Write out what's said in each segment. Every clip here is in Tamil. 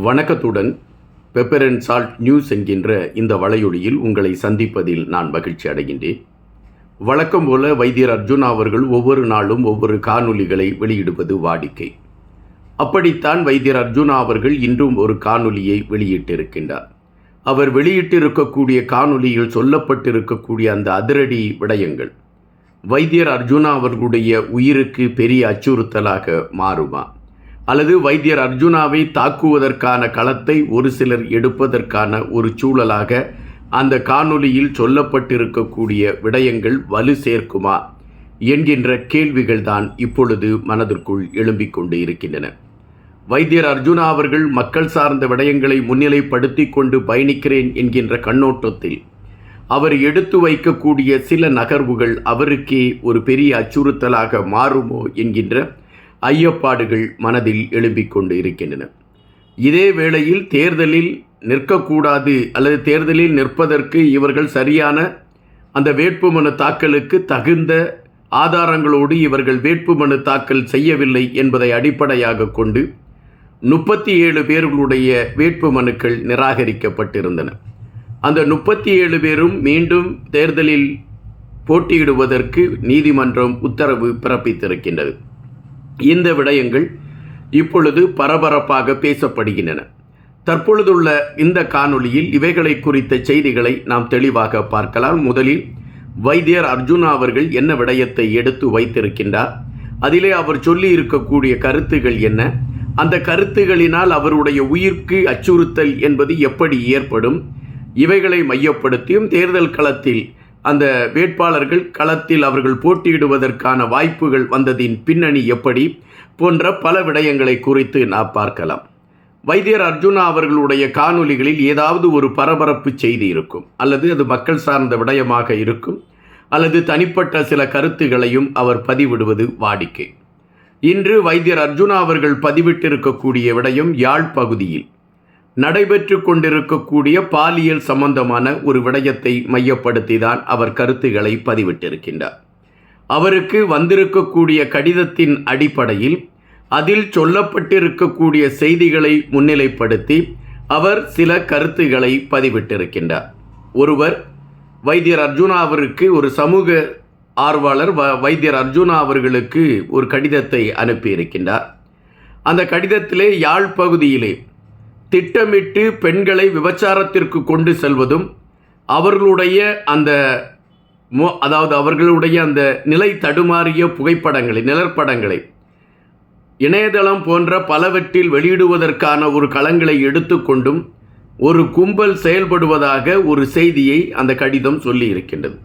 வணக்கத்துடன் பெப்பர் அண்ட் சால்ட் நியூஸ் என்கின்ற இந்த வலையொலியில் உங்களை சந்திப்பதில் நான் மகிழ்ச்சி அடைகின்றேன். வழக்கம் போல வைத்தியர் அர்ஜுனா அவர்கள் ஒவ்வொரு நாளும் ஒவ்வொரு காணொலிகளை வெளியிடுவது வாடிக்கை. அப்படித்தான் வைத்தியர் அர்ஜுனா அவர்கள் இன்றும் ஒரு காணொலியை வெளியிட்டிருக்கின்றார். அவர் வெளியிட்டிருக்கக்கூடிய காணொலியில் சொல்லப்பட்டிருக்கக்கூடிய அந்த அதிரடி விடயங்கள் வைத்தியர் அர்ஜுனா அவர்களுடைய உயிருக்கு பெரிய அச்சுறுத்தலாக மாறுமா? அல்லது வைத்தியர் அர்ஜுனாவை தாக்குவதற்கான களத்தை ஒரு சிலர் எடுப்பதற்கான ஒரு சூழலாக அந்த காணொலியில் சொல்லப்பட்டிருக்கக்கூடிய விடயங்கள் வலு சேர்க்குமா என்கின்ற கேள்விகள் தான் இப்பொழுது மனதிற்குள் எழும்பிக் கொண்டு இருக்கின்றன. வைத்தியர் அர்ஜுனா அவர்கள் மக்கள் சார்ந்த விடயங்களை முன்னிலைப்படுத்தி கொண்டு பயணிக்கிறேன் என்கின்ற கண்ணோட்டத்தில் அவர் எடுத்து வைக்கக்கூடிய சில நகர்வுகள் அவருக்கே ஒரு பெரிய அச்சுறுத்தலாக மாறுமோ என்கின்ற ஐயப்பாடுகள் மனதில் எழும்பிக் கொண்டு இருக்கின்றன இதே வேளையில் தேர்தலில் நிற்கக்கூடாது அல்லது தேர்தலில் நிற்பதற்கு இவர்கள் சரியான அந்த வேட்புமனு தாக்கலுக்கு தகுந்த ஆதாரங்களோடு இவர்கள் வேட்புமனு தாக்கல் செய்யவில்லை என்பதை அடிப்படையாக கொண்டு முப்பத்தி ஏழு பேர்களுடைய வேட்புமனுக்கள் நிராகரிக்கப்பட்டிருந்தன. அந்த முப்பத்தி ஏழு பேரும் மீண்டும் தேர்தலில் போட்டியிடுவதற்கு நீதிமன்றம் உத்தரவு பிறப்பித்திருக்கின்றது. இந்த விடயங்கள் இப்பொழுது பரபரப்பாக பேசப்படுகின்றன. தற்பொழுதுள்ள இந்த காணொளியில் இவைகளை குறித்த செய்திகளை நாம் தெளிவாக பார்க்கலாம். முதலில் வைத்தியர் அர்ஜுனா அவர்கள் என்ன விடயத்தை எடுத்து வைத்திருக்கின்றார்? அதிலே அவர் சொல்லி இருக்கக்கூடிய கருத்துகள் என்ன? அந்த கருத்துகளினால் அவருடைய உயிர்க்கு அச்சுறுத்தல் என்பது எப்படி ஏற்படும்? இவைகளை மையப்படுத்தியும் தேர்தல் களத்தில் அந்த வேட்பாளர்கள் களத்தில் அவர்கள் போட்டியிடுவதற்கான வாய்ப்புகள் வந்ததின் பின்னணி எப்படி போன்ற பல விடயங்களை குறித்து நாம் பார்க்கலாம். வைத்தியர் அர்ஜுனா அவர்களுடைய காணொளிகளில் ஏதாவது ஒரு பரபரப்பு செய்தி இருக்கும் அல்லது அது மக்கள் சார்ந்த விடயமாக இருக்கும் அல்லது தனிப்பட்ட சில கருத்துகளையும் அவர் பதிவிடுவது வாடிக்கை. இன்று வைத்தியர் அர்ஜுனா அவர்கள் பதிவிட்டிருக்கக்கூடிய விடயம் யாழ் பகுதியில். நடைபெற்று கொண்டிருக்கக்கூடிய பாலியல் சம்பந்தமான ஒரு விடயத்தை மையப்படுத்தி தான் அவர் கருத்துக்களை பதிவிட்டிருக்கின்றார். அவருக்கு வந்திருக்கக்கூடிய கடிதத்தின் அடிப்படையில் அதில் சொல்லப்பட்டிருக்கக்கூடிய செய்திகளை முன்னிலைப்படுத்தி அவர் சில கருத்துக்களை பதிவிட்டிருக்கின்றார். ஒருவர் வைத்தியர் அர்ஜுனா அவருக்கு ஒரு சமூக ஆர்வலர் வ வைத்தியர் அர்ஜுனா அவர்களுக்கு ஒரு கடிதத்தை அனுப்பியிருக்கின்றார். அந்த கடிதத்திலே யாழ் பகுதியிலே திட்டமிட்டு பெண்களை விபச்சாரத்திற்கு கொண்டு செல்வதும் அவர்களுடைய அந்த மோ அதாவது அவர்களுடைய அந்த நிலை தடுமாறிய புகைப்படங்களை நிழற்படங்களை இணையதளம் போன்ற பலவற்றில் வெளியிடுவதற்கான ஒரு களங்களை எடுத்துக்கொண்டும் ஒரு கும்பல் செயல்படுவதாக ஒரு செய்தியை அந்த கடிதம் சொல்லி இருக்கின்றது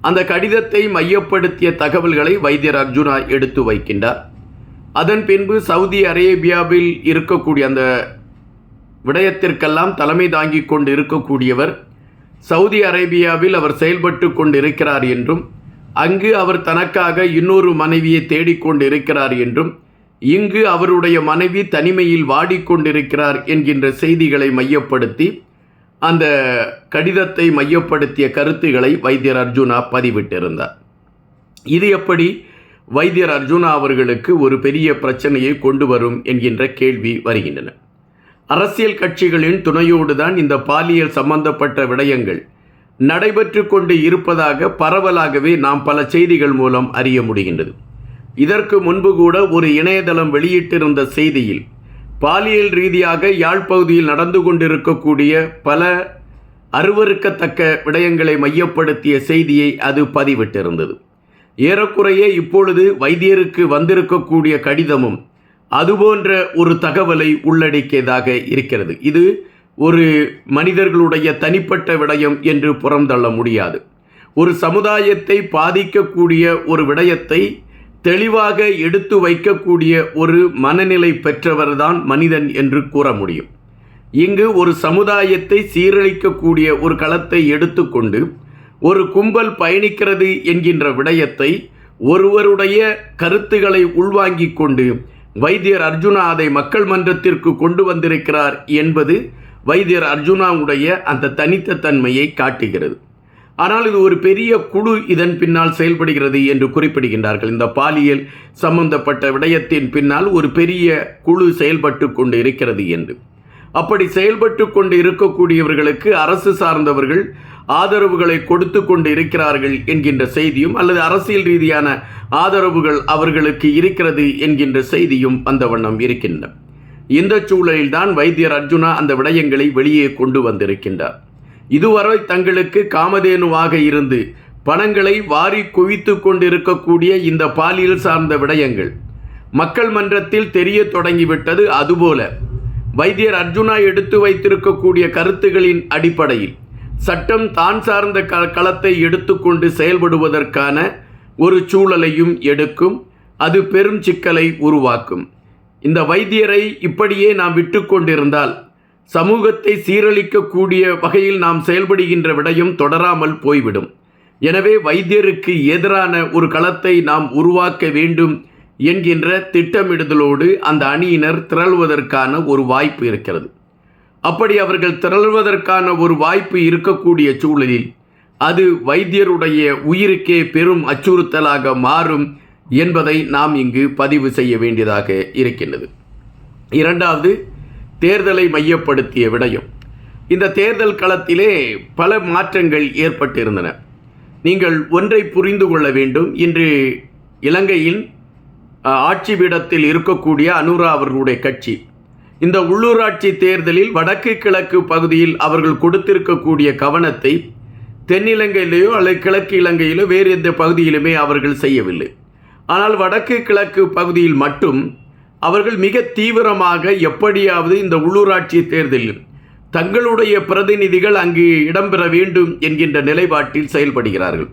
அந்த கடிதத்தை மையப்படுத்திய தகவல்களை வைத்தியர் அர்ஜுனா எடுத்து வைக்கின்றார். அதன் பின்பு சவுதி அரேபியாவில் இருக்கக்கூடிய அந்த விடயத்திற்கெல்லாம் தலைமை தாங்கிக் கொண்டு இருக்கக்கூடியவர் சவுதி அரேபியாவில் அவர் செயல்பட்டு கொண்டு இருக்கிறார் என்றும் அங்கு அவர் தனக்காக இன்னொரு மனைவியை தேடிக்கொண்டு இருக்கிறார் என்றும் இங்கு அவருடைய மனைவி தனிமையில் வாடிக்கொண்டிருக்கிறார் என்கின்ற செய்திகளை மையப்படுத்தி அந்த கடிதத்தை மையப்படுத்திய கருத்துக்களை வைத்தியர் அர்ஜுனா பதிவிட்டிருந்தார். இது எப்படி வைத்தியர் அர்ஜுனா அவர்களுக்கு ஒரு பெரிய பிரச்சனையை கொண்டு வரும் என்கின்ற கேள்வி வருகின்றன. அரசியல் கட்சிகளின் துணையோடு தான் இந்த பாலியல் சம்பந்தப்பட்ட விடயங்கள் நடைபெற்று கொண்டு இருப்பதாக பரவலாகவே நாம் பல செய்திகள் மூலம் அறிய முடிகின்றது. இதற்கு முன்பு கூட ஒரு இணையதளம் வெளியிட்டிருந்த செய்தியில் பாலியல் ரீதியாக யாழ் பகுதியில் நடந்து கொண்டிருக்கக்கூடிய பல அருவறுக்கத்தக்க விடயங்களை மையப்படுத்திய செய்தியை அது பதிவிட்டிருந்தது. ஏறக்குறைய இப்பொழுது வைத்தியருக்கு வந்திருக்கக்கூடிய கடிதமும் அதுபோன்ற ஒரு தகவலை உள்ளடக்கியதாக இருக்கிறது. இது ஒரு மனிதர்களுடைய தனிப்பட்ட விடயம் என்று புறந்தள்ள முடியாது. ஒரு சமுதாயத்தை பாதிக்கக்கூடிய ஒரு விடயத்தை தெளிவாக எடுத்து வைக்கக்கூடிய ஒரு மனநிலை பெற்றவர்தான் மனிதன் என்று கூற முடியும். இங்கு ஒரு சமுதாயத்தை சீரழிக்கக்கூடிய ஒரு களத்தை எடுத்துக்கொண்டு ஒரு கும்பல் பயணிக்கிறது என்கின்ற விடயத்தை ஒருவருடைய கருத்துக்களை உள்வாங்கிக் கொண்டு வைத்தியர் அர்ஜுனா அதை மக்கள் மன்றத்திற்கு கொண்டு வந்திருக்கிறார் என்பது வைத்தியர் அர்ஜுனாவுடைய அந்த தனித்த தன்மையை காட்டுகிறது. ஆனால் இது ஒரு பெரிய குழு இதன் பின்னால் செயல்படுகிறது என்று குறிப்பிடுகின்றார்கள். இந்த பாலியல் சம்பந்தப்பட்ட விடயத்தின் பின்னால் ஒரு பெரிய குழு செயல்பட்டு கொண்டு இருக்கிறது என்று. அப்படி செயல்பட்டு கொண்டு இருக்கக்கூடியவர்களுக்கு அரசு சார்ந்தவர்கள் ஆதரவுகளை கொடுத்து கொண்டு இருக்கிறார்கள் என்கின்ற செய்தியும் அல்லது அரசியல் ரீதியான ஆதரவுகள் அவர்களுக்கு இருக்கிறது என்கின்ற செய்தியும் அந்த வண்ணம் இருக்கின்றன. இந்த சூழலில்தான் வைத்தியர் அர்ஜுனா அந்த விடயங்களை வெளியே கொண்டு வந்திருக்கின்றார். இதுவரை தங்களுக்கு காமதேனுவாக இருந்து பணங்களை வாரி குவித்து கொண்டிருக்கக்கூடிய இந்த பாலியல் சார்ந்த விடயங்கள் மக்கள் மன்றத்தில் தெரிய தொடங்கிவிட்டது. அதுபோல வைத்தியர் அர்ஜுனா எடுத்து வைத்திருக்கக்கூடிய கருத்துகளின் அடிப்படையில் சட்டம் தான் சார்ந்த க களத்தை எடுத்துக்கொண்டு செயல்படுவதற்கான ஒரு சூழலையும் எடுக்கும். அது பெரும் சிக்கலை உருவாக்கும். இந்த வைத்தியரை இப்படியே நாம் விட்டுக்கொண்டிருந்தால் சமூகத்தை சீரழிக்கக்கூடிய வகையில் நாம் செயல்படுகின்ற விடயம் தொடராமல் போய்விடும். எனவே வைத்தியருக்கு எதிரான ஒரு களத்தை நாம் உருவாக்க வேண்டும் என்கின்ற திட்டமிடுதலோடு அந்த அணியினர் திரள்வதற்கான ஒரு வாய்ப்பு இருக்கிறது. அப்படி அவர்கள் திரள்வதற்கான ஒரு வாய்ப்பு இருக்கக்கூடிய சூழலில் அது வைத்தியருடைய உயிருக்கே பெரும் அச்சுறுத்தலாக மாறும் என்பதை நாம் இங்கு பதிவு செய்ய வேண்டியதாக இருக்கின்றது. இரண்டாவது தேர்தலை மையப்படுத்திய விடயம். இந்த தேர்தல் களத்திலே பல மாற்றங்கள் ஏற்பட்டிருந்தன. நீங்கள் ஒன்றை புரிந்து கொள்ள வேண்டும். இன்று இலங்கையின் ஆட்சி பீடத்தில் இருக்கக்கூடிய அனுரா அவர்களுடைய கட்சி இந்த உள்ளூராட்சி தேர்தலில் வடக்கு கிழக்கு பகுதியில் அவர்கள் கொடுத்திருக்கக்கூடிய கவனத்தை தென்னிலங்கையிலேயோ அல்லது கிழக்கு இலங்கையிலோ வேறு எந்த பகுதியிலுமே அவர்கள் செய்யவில்லை. ஆனால் வடக்கு கிழக்கு பகுதியில் மட்டும் அவர்கள் மிக தீவிரமாக எப்படியாவது இந்த உள்ளூராட்சி தேர்தலில் தங்களுடைய பிரதிநிதிகள் அங்கு இடம்பெற வேண்டும் என்கின்ற நிலைப்பாட்டில் செயல்படுகிறார்கள்.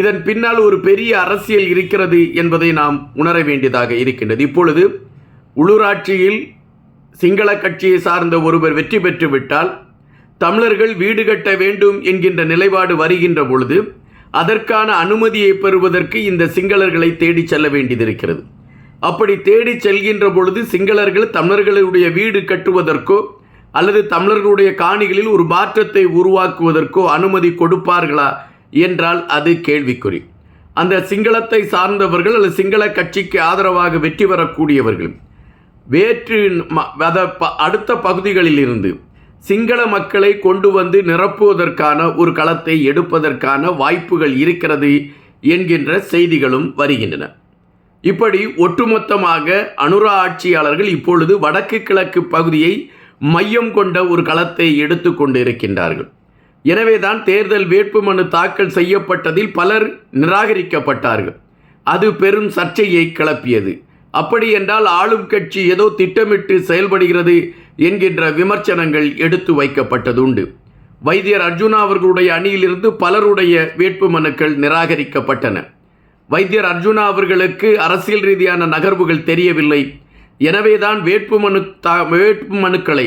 இதன் பின்னால் ஒரு பெரிய அரசியல் இருக்கிறது என்பதை நாம் உணர வேண்டியதாக இருக்கின்றது. இப்பொழுது உள்ளூராட்சியில் சிங்கள கட்சியை சார்ந்த ஒருவர் வெற்றி பெற்றுவிட்டால் தமிழர்கள் வீடு கட்ட வேண்டும் என்கின்ற நிலைப்பாடு வருகின்ற பொழுது அதற்கான அனுமதியை பெறுவதற்கு இந்த சிங்களர்களை தேடி செல்ல வேண்டியதிருக்கிறது அப்படி தேடி செல்கின்ற பொழுது சிங்களர்கள் தமிழர்களுடைய வீடு கட்டுவதற்கோ அல்லது தமிழர்களுடைய காணிகளில் ஒரு மாற்றத்தை உருவாக்குவதற்கோ அனுமதி கொடுப்பார்களா என்றால் அது கேள்விக்குறி. அந்த சிங்களத்தை சார்ந்தவர்கள் அல்லது சிங்கள கட்சிக்கு ஆதரவாக வெற்றி பெறக்கூடியவர்கள் வேற்று அடுத்த பகுதிகளில் இருந்து சிங்கள மக்களை கொண்டு வந்து நிரப்புவதற்கான ஒரு களத்தை எடுப்பதற்கான வாய்ப்புகள் இருக்கிறது என்கின்ற செய்திகளும் வருகின்றன. இப்படி ஒட்டுமொத்தமாக அனுரா ஆட்சியாளர்கள் இப்பொழுது வடக்கு கிழக்கு பகுதியை மையம் கொண்ட ஒரு களத்தை எடுத்து கொண்டு இருக்கின்றார்கள் எனவேதான் தேர்தல் வேட்புமனு தாக்கல் செய்யப்பட்டதில் பலர் நிராகரிக்கப்பட்டார்கள். அது பெரும் சர்ச்சையை கிளப்பியது. அப்படி என்றால் ஆளும் கட்சி ஏதோ திட்டமிட்டு செயல்படுகிறது என்கின்ற விமர்சனங்கள் எடுத்து வைக்கப்பட்டது உண்டு வைத்தியர் அர்ஜுனா அவர்களுடைய அணியிலிருந்து பலருடைய வேட்புமனுக்கள் நிராகரிக்கப்பட்டன. வைத்தியர் அர்ஜுனா அவர்களுக்கு அரசியல் ரீதியான நகர்வுகள் தெரியவில்லை. எனவேதான் வேட்புமனு தா வேட்புமனுக்களை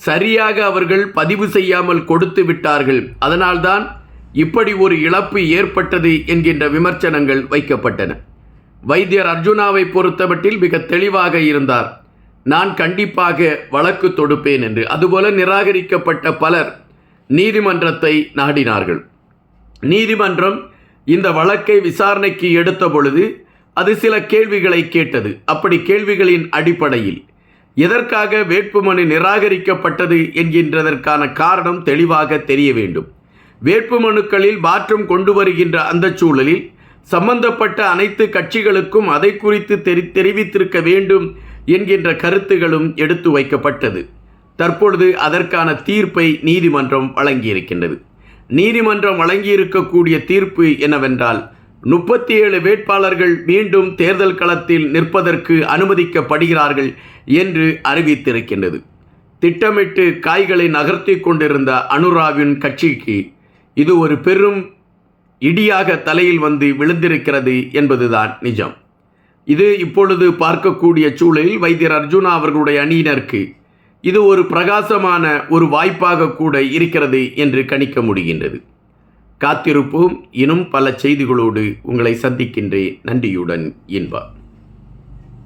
சரியாக அவர்கள் பதிவு செய்யாமல் கொடுத்து விட்டார்கள். அதனால்தான் இப்படி ஒரு இழப்பு ஏற்பட்டது என்கின்ற விமர்சனங்கள் வைக்கப்பட்டன. வைத்தியர் அர்ஜுனாவை பொறுத்தமட்டில் மிக தெளிவாக இருந்தார். நான் கண்டிப்பாக வழக்கு தொடுப்பேன் என்று. அதுபோல நிராகரிக்கப்பட்ட பலர் நீதிமன்றத்தை நாடினார்கள். நீதிமன்றம் இந்த வழக்கை விசாரணைக்கு எடுத்த பொழுது அது சில கேள்விகளை கேட்டது. அப்படி கேள்விகளின் அடிப்படையில் எதற்காக வேட்புமனு நிராகரிக்கப்பட்டது என்கின்றதற்கான காரணம் தெளிவாக தெரிய வேண்டும். வேட்புமனுக்களில் மாற்றம் கொண்டு வருகின்ற அந்த சூழலில் சம்பந்தப்பட்ட அனைத்து கட்சிகளுக்கும் அதை குறித்து தெரி தெரிவித்திருக்க வேண்டும் என்கின்ற கருத்துகளும் எடுத்து வைக்கப்பட்டது. தற்பொழுது அதற்கான தீர்ப்பை நீதிமன்றம் வழங்கியிருக்கின்றது. நீதிமன்றம் வழங்கியிருக்கக்கூடிய தீர்ப்பு என்னவென்றால் முப்பத்தி ஏழு வேட்பாளர்கள் மீண்டும் தேர்தல் களத்தில் நிற்பதற்கு அனுமதிக்கப்படுகிறார்கள் என்று அறிவித்திருக்கின்றது. திட்டமிட்டு காய்களை நகர்த்தி கொண்டிருந்த அனுராவின் கட்சிக்கு இது ஒரு பெரும் இடியாக தலையில் வந்து விழுந்திருக்கிறது என்பதுதான் நிஜம். இது இப்பொழுது பார்க்கக்கூடிய சூழலில் வைத்தியர் அர்ஜுனா அவர்களுடைய அணியினருக்கு இது ஒரு பிரகாசமான ஒரு வாய்ப்பாக கூட இருக்கிறது என்று கணிக்க முடிகின்றது. காத்திருப்போம். இன்னும் பல செய்திகளோடு உங்களை சந்திக்கின்றேன். நன்றியுடன் இன்பா